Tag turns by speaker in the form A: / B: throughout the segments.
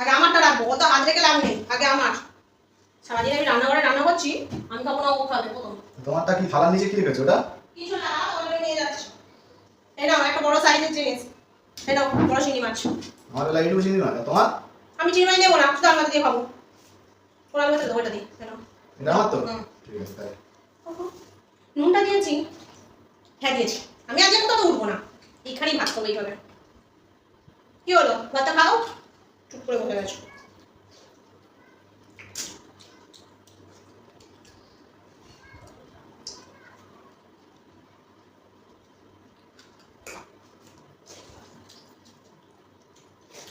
A: আগে আমারটা রাখব ও তো হাত রেখে লাভ নেই আগে আমার। সারাদিন আমি রান্না করে রান্না করছি আমি খাব না ও খাবে প্রথম।
B: তোমারটা কি থালার নিচে কি রেখেছো ওটা?
A: কিছু না ওগুলো নিয়ে যাচ্ছি। এই নাও একটা বড় সাইজের জিনিস। এই নাও বড় চিংড়ি মাছ।
B: আমার বেলা এইটুকু চিনি না তোমার?
A: আমি চিংড়ি মাছ নেব না শুধু আলু ভাতে দিয়ে খাব। ওর আলু ভাতে দেবো এটা দিই এই নাও।
B: এটা আমার তো? ঠিক আছে তাই।
A: নুনটা দিয়েছি। হ্যাঁ দিয়েছি। আমি আজকে কোথাও উঠবো না। এইখানেই ভাত খাব এইভাবে। কি হলো? ভাতটা খাও? চুপ করে বসে গেছো।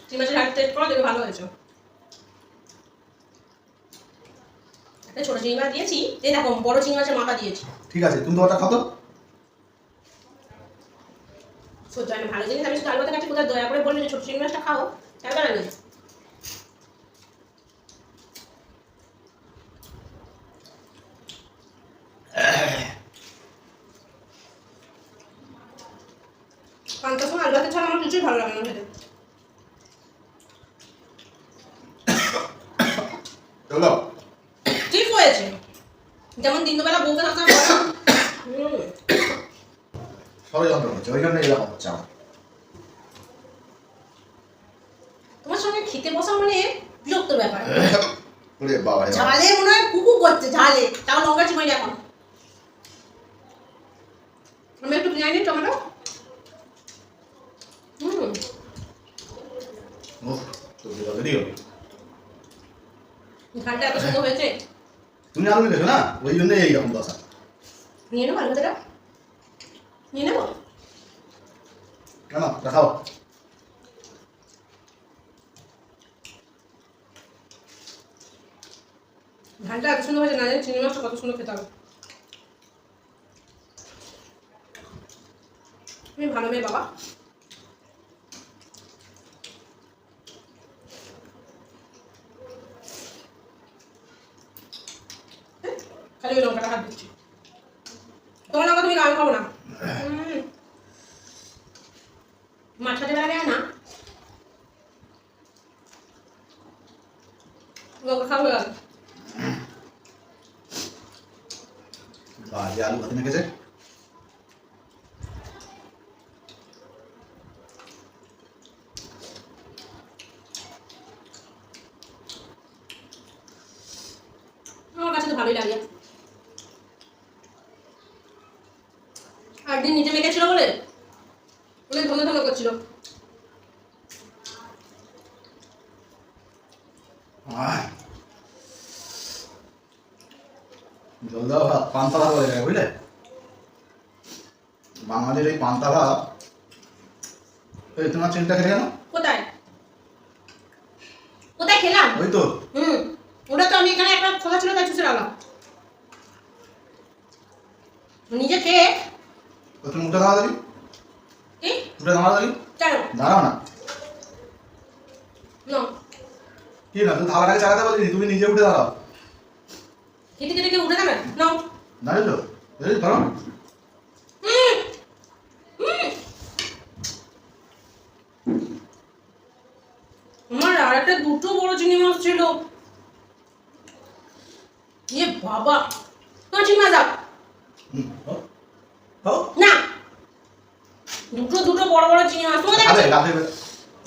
A: চিংড়ি মাছের হাড়ি টেস্ট করো দেখবে ভালো হয়েছে। একটা ছোট চিংড়ি মাছ দিয়েছি এই দেখো বড় চিংড়ি মাছের মাথা দিয়েছি।
B: ঠিক আছে তুমি খাও তো
A: সহ্য হয় না ভালো জিনিস আমি শুধু আলু কাছে কোথাও দয়া করে বললি যে ছোট চিংড়ি মাছটা খাও? লাগে কিছুই ভালো লাগে না খেতে ঠিক হয়েছে। যেমন দিন বেলা বউকে থাকা পড়া
B: ষড়যন্ত্র হচ্ছে ওই জন্য এরকম হচ্ছে আমার।
A: তোমার সঙ্গে খেতে বসা মানে বিরক্ত ব্যাপার।
B: ওরে বাবা
A: ঝালে মনে হয় কুকু করছে ঝালে। তাও লঙ্কা চিমাই এখন। আমি একটু আনি টমেটো হুম
B: উফ, তো বিরক্ত দিও।
A: ঘানটা এত সুন্দর হয়েছে?
B: তুমি আলু নিয়েছো না? ওই জন্য এইরকম দশা।
A: নিয়ে নেব আলু নিয়ে নেব?
B: কেন? দেখাও।
A: ঘানটা এত সুন্দর হয়েছে না জানি চিংড়ি মাছটা কত সুন্দর খেতে হবে। তুমি ভালো মেয়ে বাবা। খালি ওই লঙ্কাটা হাত দিচ্ছি। তোমার লঙ্কা তুমি গান খাব না। দেওয়া যায় না। লঙ্কা খাব আর
B: আলু ভাতে মেখেছে
A: আমার কাছে তো ভালোই লাগে। আর দিন নিচে মেখেছিল বলে? অনেক ধন্য ধন্য করছিল।
B: জল দেওয়া ভাত পান্তা ভাত বুঝলে? বাঙালির এই পান্তা ভাত। এই তোমার চিন্তা খেলে কেন
A: কোথায়? কোথায় খেলাম?
B: ওই তো।
A: হুম ওটা তো আমি এখানে একটা খোলা ছিল তাই চুষে রাখলাম। নিজে খেয়ে
B: তুমি উঠে দাঁড়া দেখি।
A: কি?
B: উঠে দাঁড়া দেখি।
A: কেন
B: দাঁড়াও না।
A: না।
B: কি না তুই থালাটাকে চালাতে বলিনি তুমি নিজে উঠে দাঁড়াও।
A: খেতে খেতে উঠে যাবে নাও
B: দাঁড়িয়েছো? দেখি ধরো
A: হুম। হুম। আমার আর একটা দুটো বড় চিংড়ি মাছ ছিল। এ বাবা। তোমার চিংড়ি মাছ দাও। না। দুটো দুটো বড় বড় চিংড়ি মাছ তোমাদের কাছে
B: গাছে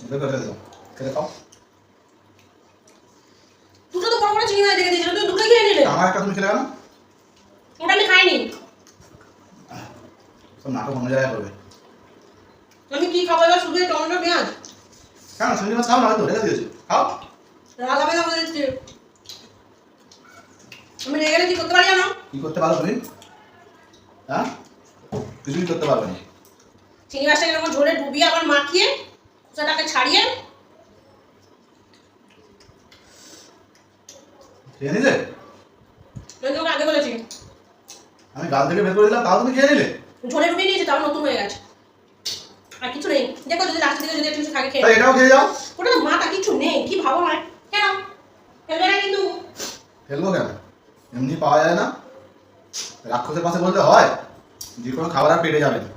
B: বের করে দাও। খেতে খাও।
A: দুটো তো বড় বড় চিংড়ি মাছ রেখে দিয়েছিল তুমি দুটো খেয়ে নিলে।
B: আমার একটা তুমি খেলে কেন?
A: ওটা আমি খাইনি।
B: সব নাটক অন্য জায়গায় করবে।
A: আমি কি খাব? এবার শুধু টমেটো পেঁয়াজ।
B: কেন? সঙ্গী মাছ খাও না হয়তো রেখে দিয়েছি খাও।
A: রাগাবে না বলে দিচ্ছি। আমি রেগে গেলে কি করতে পারি জানো?
B: কি করতে পারো তুমি? হ্যাঁ? কিছুই করতে পারবে না।
A: চিংড়ি মাছটাকে এরকম ঝোলে ডুবিয়ে আবার মাখিয়ে খোসাটাকে ছাড়িয়ে
B: খেয়ে নিলে?
A: আমি তোমাকে আগে বলেছি।
B: আমি গাল থেকে বের করে দিলাম তাও তুমি খেয়ে নিলে?
A: ঝোলে ডুবিয়ে নিয়েছি তাও নতুন হয়ে গেছে। আর কিছু নেই। দেখো যদি লাস্টের দিকে যদি একটু কিছু থাকে খেয়ে
B: এটাও খেয়ে যাও।
A: ওটা তো মাথা কিছু নেই কি ভাবো আমার কেন ফেলবে না কিন্তু।
B: ফেলব কেন? এমনি পাওয়া যায় না। রাক্ষসের পাশে বলতে হয় যে কোনো খাবার আর পেটে যাবে না।